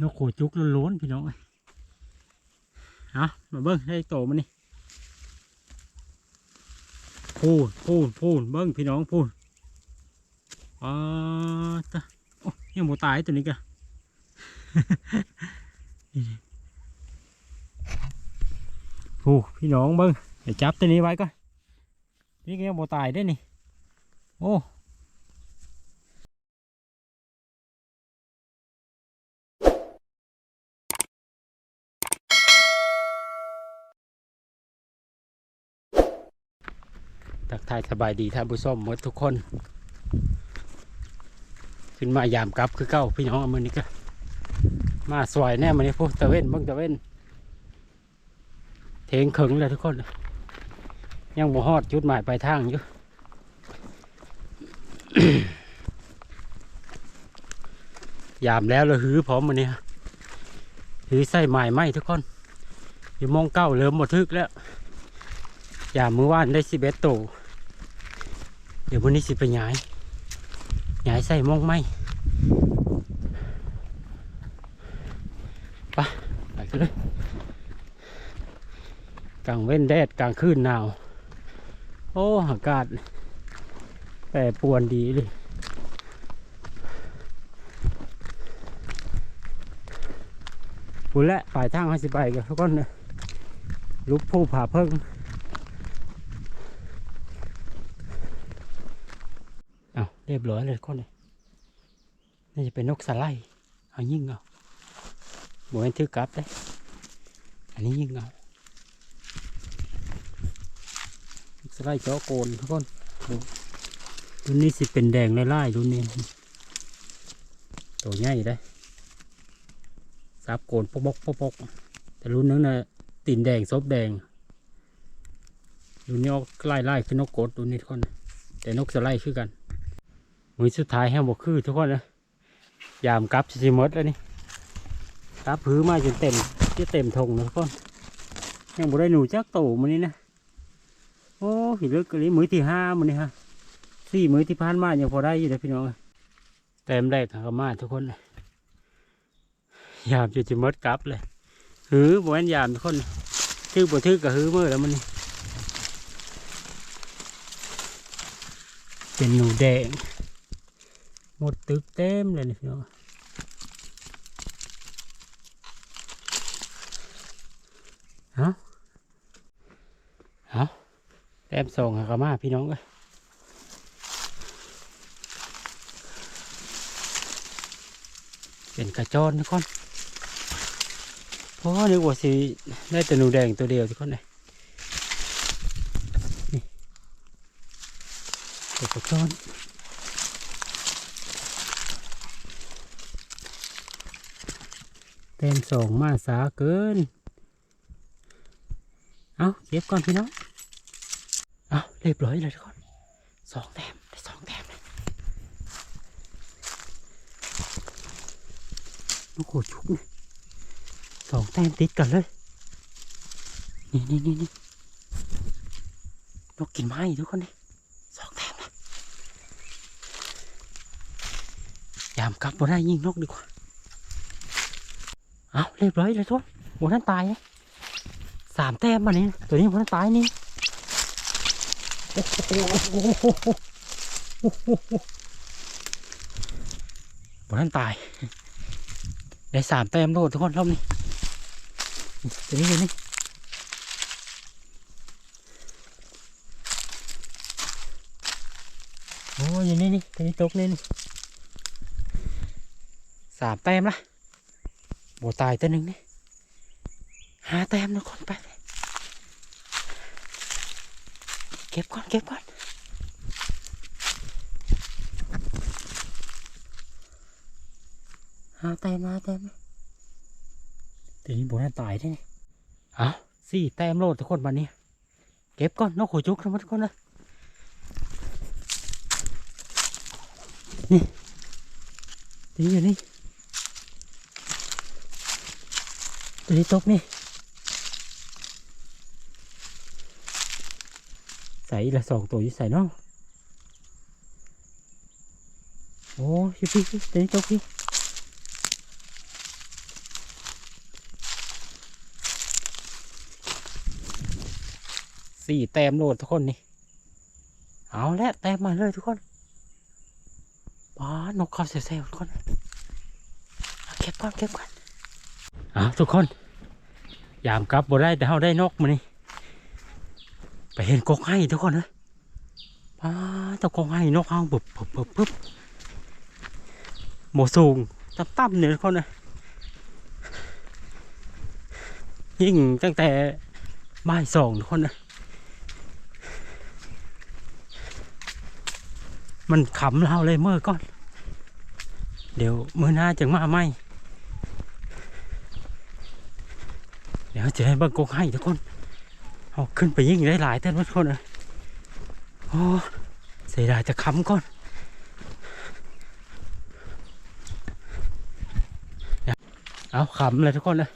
นกโขจุกล้วนๆพี่น้องเอ้ยเอามาเบิ้งให้โตมันนี่พูนพูนพูนเบิ้งพี่น้องพูนอ๋อตะโอ้ยังบ่ตายตัวนี้กะนี่พูพี่น้องเบิ้งจับตัวนี้ไว้ก่อนนี่ก็ยังบ่ตายได้นี่โอ้ ทักทายสบายดีท่านผู้ชมหมดทุกคน ขึ้นมายามกลับคือเก้าพี่น้องอามือนี้ก็มาสวยแน่มันนี้พวกตะเว้นบิ่งตะเว้นเทงเขึงเลยทุกคน ยังบ่ฮอดจุดหมายปลายทางอยู่ยามแล้วเราหือพร้อมมันนี้หือใส่ไม้ไหมทุกคนอยู่มองเก้าเริ่มหมดทึกแล้วยามมือว่านได้สิบเอ็ดตัว เดี๋ยววันนี้สิไปย้ายย้ายใส่มองไหมไปไปกันเลยกลางเว้นแดดกลางคืนหนาว โอ้อากาศแปรปวนดีเลยปุ่นและปลายทางให้สิไปกันทุกคนลุกผู้ผ่าเพิ่ง เรียบร้อยเลยทุกคนเลยนี่จะเป็นนกสไลด์เอายิ่งเอาบวเห็นถือกลับเลยอันนี้ยิ่งเอาสไลด์เจาะโกนทุกคนดูรุ่นนี้สิเป็นแดงไล่ๆรุ่นนี้ตัวใหญ่ได้ซับโกนปกปกปกปกแต่รุ่นนั้นน่ะตีนแดงซบแดงรุ่นนี้เอาไล่ไล่คือนกกดรุ่นนี้ทุกคน แต่นกสไลด์คือกัน มือสุดท้ายแห้งบกคือทุกคนนะยามกับสิมดแล้วนี่กับผือมาจนเต็มจะเต็มทงนะทุกคนยังบ่ได้หนูจักตู่มันนี้นะโอ้หิลึกกะลิมือที่ห้ามันนี่ฮะสี่มือที่ผ่านมายังพอได้อยู่นะพี่น้องเต็มแรกก็มาทุกคนเลยยามจะจะมดกับเลยหือบ่แม่นยามทุกคนทื่อบ่ทื่อก็หือมือแล้วมันนี่เป็นหนูแดง หมดตึกเต็มเลยนี่พี่น้องเอาเอาแต้มส่งหากมาพี่น้องเอ้ยเป็นกระจรทุกคนเพราะนึกว่าสิได้แต่หนูแดงตัวเดียวทุกคนเลยนี่ตัวกระจอน เต็มสองมาสาเกิน เอาเก็บก่อนพี่น้อง เอาเรียบร้อยเลยทุกคนสองแต้มได้สองแต้มเลยโอ้โหชุกนี่สองแต้มติดกันเลย นี่นี่นี่นี่นกกินไม้ทุกคนนี่สองแต้มนะยามกลับบนได้ยิงนกดีกว่า เอาเรียบร้อยเลยทุกบนนั้นตายนะสามแต้มมานี่ตัวนี้บนนั้นตายนี่หโอ้โหบนตาย ได้สามแต้มโลดทุกคนรอบนี้ตัวนี้ตัวนี้โอ้ยนี่นี่ตัวนี้ตกนี่นี่สามแต้มละ โบตายตัวหนึ่งนี่ห้าแต้มทุกคนไปเลยเก็บก่อนเก็บก่อนห้าแต้มห้าแต้มทีนี้โบนัสตายได้ไงเอาสี่แต้มโลดทุกคนวันนี้ เก็บก่อนนกหัวจุกทั้งหมดทุกคนเลยนี่ตัวนี้อยู่นี่ ตัวนี้ตกนี่ใส่ละสองตัวอยู่ใส่เนาะโอ้ชิยพี่ตัวนี้ตกพี่สี่แต้มโหลดทุกคนนี่ เอาและแต้มมาเลยทุกคนป้านกเขาเซลล์ทุกคนเก็บก่อนเก็บก่อน อาทุกคน ยามกลับบ่ได้แต่เขาได้นกมานี่ไปเห็นกกให้ทุกคนเลยป้าตะกกให้นกเขาบึบบึบบึบบึบโมสูงตั้มตั้มเนี่ยทุกคนนะยิ่งตั้งแต่บ่ายสองทุกคนนะมันขำเราเลยเมื่อก่อน เดี๋ยวเมื่อหน้าจะมาไหม ดี๋ยวจะให้เบิ่งกงให้ทุกคนเอาขึ้นไปยิ่งได้หลายเต้นทุกคนเลยโอ้เสียดายจะค้ำก่อนเอาขำเลยทุกคนเลย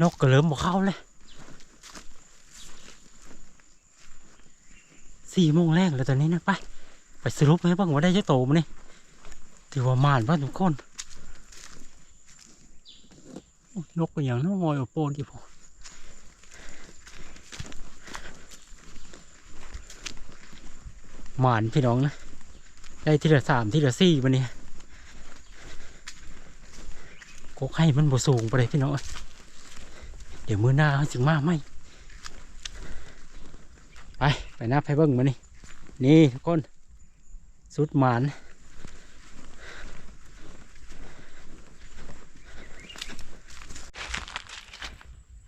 นกก็เริ่มบอกเข้าเลยสี่โมงแรกแล้วตอนนี้นะไป ไปสรุปให้บ้างว่าได้เจ้าโตมันนี่ถือว่า มานบ้านทุกคน นกก็อย่างน้อยเอาโปนที่พอหมานพี่น้องนะ ได้ทีละสามทีละสี่วันนี้ก็ให้มันบ่สูงไปเลยพี่น้องเดี๋ยวมือหน้าเขาจึงมาไหมไป ไปหน้าไปเบิ้งมานี่ นี่ทุกคน สุดหมาน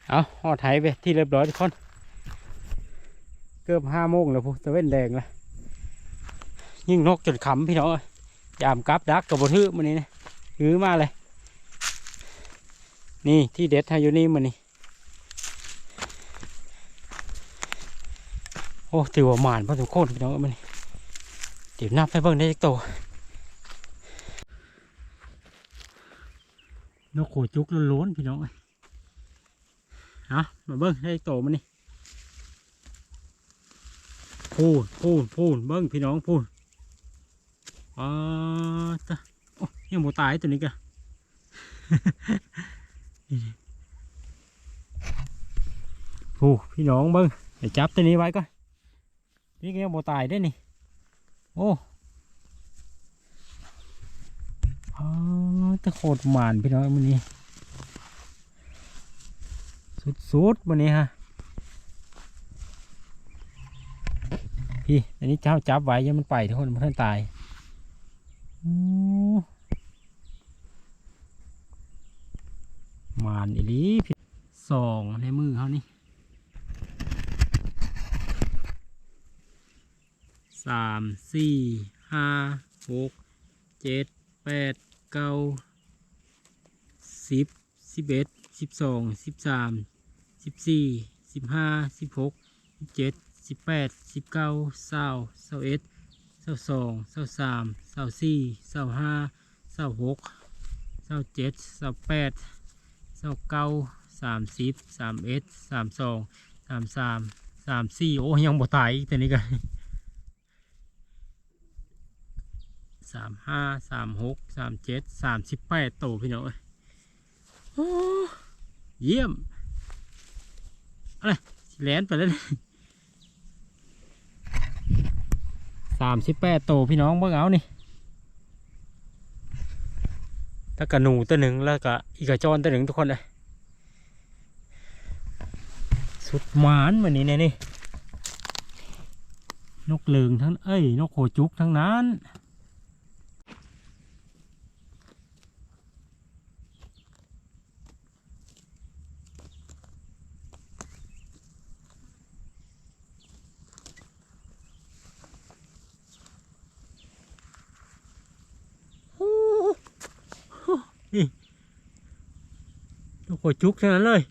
เอาหอดไถไปที่เรียบร้อยทุกคน เกือบห้าโมงแล้วพูตะเว้นแดงแล้วยิ่งนกจนขำพี่น้องอ้ยยามกับดักกับบทือมันนี่นะถือมาเลย นี่ที่เด็ดให้อยู่นี่มันนี่โอ้ถือว่าหมานพอสมควรพี่น้องมันนี่เดี๋ยวนับไปเบิ่งได้จักโตนกโขจุกล้วนๆพี่น้อง เอามาเบิ้งให้โตมันนี่พูนพูนพูนเบิ้งพี่น้องพูนอ๋อตะโอ้ยังหมูตายตัวนี้กะนี่พูพี่น้องเบิ้งเดี๋ยวจับตัวนี้ไว้ก่อนนี่ก็ยังหมูตายได้นี่โอ้อ๋อตะโคตรหมานพี่น้องมันนี่ สุดๆวันนี้ฮะพี่อันนี้เจ้าจับไว้ยังมันไปทุกคนมันท่านตายอู้มานอีลีพี่สองในมือเขานี่สามสี่ห้าหกเจ็ดแปดเก้าสิบสิบเอ็ดสิบสองสิบสาม สิบสี่สิบห้าสิบหกสิบเจ็ดสิบแปดสิบเก้าเศร้าเศร้าเอ็ดเศร้าสองเศร้าสามเศร้าสี่เศร้าห้าเศร้าหกเศร้าเจ็ดเศร้าแปดเศร้าเก้าสามสิบสามเอ็ดสามสองสามสามสามสี่โอ้ยังบ่ตายอีกตัวนี้กันสามห้าสามหกสามเจ็ดสามสิบแปดโตพี่น้องเอ้ยโอ้เยี่ยมสิแลนไปแล้วสามสิบแปดโตพี่น้องเบิ่งเอานี่ถ้ากระหนูตัวหนึ่งแล้วก็อีกระจรตัวหนึ่งทุกคนเลยสุดหมานเหมือนนี้เนี่ยนี่ นกเหลืองทั้ง เอ้ย นกโขจุกทั้งนั้น นกโขจุกทั้งนั้นเลย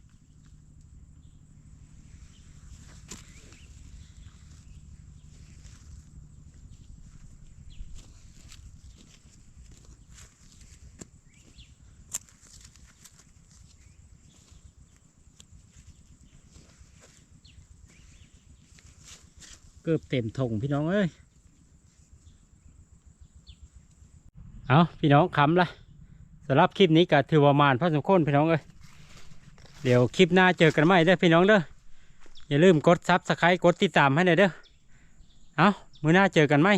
เกือบเต็มถงพี่น้องเอ้ย เอาพี่น้องคำละสำหรับคลิปนี้ก็ถือว่ามานพอสมควรพี่น้องเอ้ย เดี๋ยวคลิปหน้าเจอกันใหม่เด้อพี่น้องเด้ออย่าลืมกดซับสไครต์กดติดตามให้หน่อยเด้อเอามือหน้าเจอกันไหม